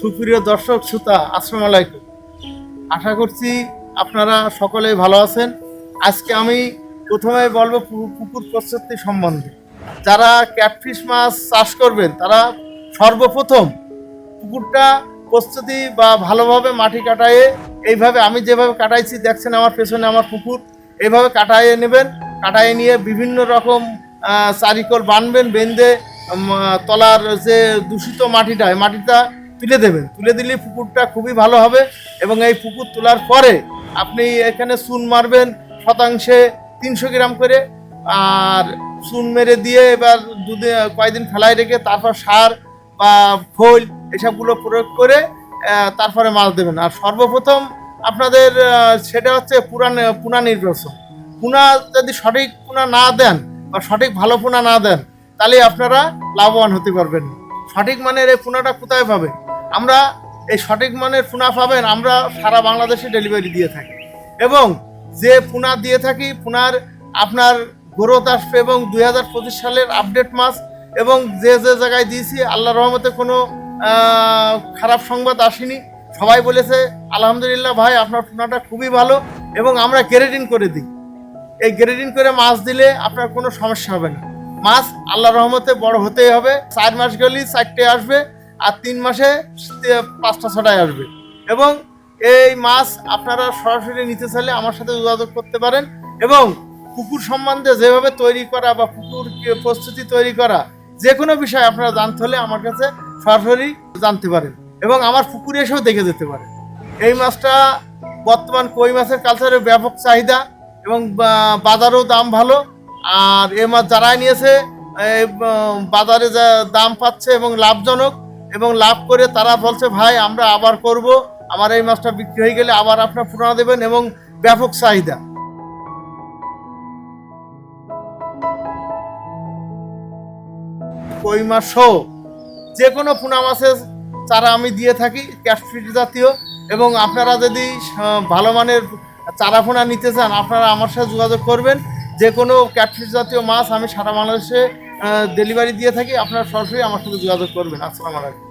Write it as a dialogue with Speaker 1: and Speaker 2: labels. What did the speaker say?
Speaker 1: সুপ্রিয় দর্শক, শ্রোতা, আসসালামু আলাইকুম। আশা করছি আপনারা সকলেই ভালো আছেন। আজকে আমি প্রথমে বলব পুকুর প্রস্তুতি সম্বন্ধে। যারা ক্যাটফিশ মাছ চাষ করবেন, তারা সর্বপ্রথম পুকুরটা প্রস্তুতি বা ভালোভাবে মাটি কাটায়ে, এইভাবে আমি যেভাবে কাটাইছি, দেখছেন আমার পেছনে আমার পুকুর, এইভাবে কাটায়ে নেবেন। কাটায়ে নিয়ে বিভিন্ন রকম চারিকোল বানবেন, বেঁধে তলার যে দূষিত মাটিটা মাটিটা তুলে দেবেন। তুলে দিলে পুকুরটা খুবই ভালো হবে এবং এই পুকুর তোলার পরে আপনি এখানে চুন মারবেন শতাংশে তিনশো গ্রাম করে আর চুন মেরে দিয়ে এবার দুদিন, কয়েকদিন ফেলায় রেখে তারপর সার বা খোল এসবগুলো প্রয়োগ করে তারপরে মাছ দেবেন। আর সর্বপ্রথম আপনাদের সেটা হচ্ছে পুরান, পুনা নির্বাচন। পুনা যদি সঠিক পুনা না দেন বা সঠিক ভালো পুনা না দেন, তাহলে আপনারা লাভবান হতে পারবেন। সঠিক মানের এই পুনাটা কোথায় পাবেন? আমরা এই সঠিক মানের পুনা পাবেন, আমরা সারা বাংলাদেশে ডেলিভারি দিয়ে থাকি। এবং যে পুনা দিয়ে থাকি পুনার আপনার গ্রোথ আসবে এবং দুই হাজার পঁচিশ সালের আপডেট মাস এবং যে যে জায়গায় দিয়েছি আল্লাহ রহমতে কোনো খারাপ সংবাদ আসেনি। সবাই বলেছে, আলহামদুলিল্লাহ ভাই, আপনার পুনাটা খুবই ভালো এবং আমরা গ্রেডিং করে দিই। এই গ্রেডিং করে মাছ দিলে আপনার কোনো সমস্যা হবে না। মাছ আল্লাহ রহমতে বড় হতেই হবে। চার মাস গেলেই চারটে আসবে। আর তিন মাসে পাঁচটা, ছটায় আসবে। এবং এই মাছ আপনারা সরাসরি নিতে চাইলে আমার সাথে যোগাযোগ করতে পারেন এবং পুকুর সম্বন্ধে যেভাবে তৈরি করা বা পুকুর প্রস্তুতি তৈরি করা, যে কোনো বিষয় আপনারা জানতে হলে আমার কাছে সরাসরি জানতে পারেন এবং আমার পুকুরে এসেও দেখে যেতে পারেন এই মাছটা বর্তমান কই মাছের কালচারের ব্যাপক চাহিদা এবং বাজারেও দাম ভালো। আর এ মাছ যারাই নিয়েছে বাজারে যা দাম পাচ্ছে এবং লাভজনক এবং লাভ করে তারা বলছে, ভাই, আমরা আবার করব। আমার এই মাছটা বিক্রি হয়ে গেলে আবার আপনার পুরানো দেবেন এবং ব্যাপক চাহিদা। কই মাছ সহ যে কোনো পোনা মাছের চারা আমি দিয়ে থাকি ক্যাটফিট জাতীয়। এবং আপনারা যদি ভালো মানের চারা পোনা নিতে চান, আপনারা আমার সাথে যোগাযোগ করবেন। যে কোনো ক্যাটফিট জাতীয় মাছ আমি সারা বাংলাদেশে ডেলিভারি দিয়ে থাকি আপনারা সরাসরি আমার সাথে যোগাযোগ করবেন। আসসালামু আলাইকুম।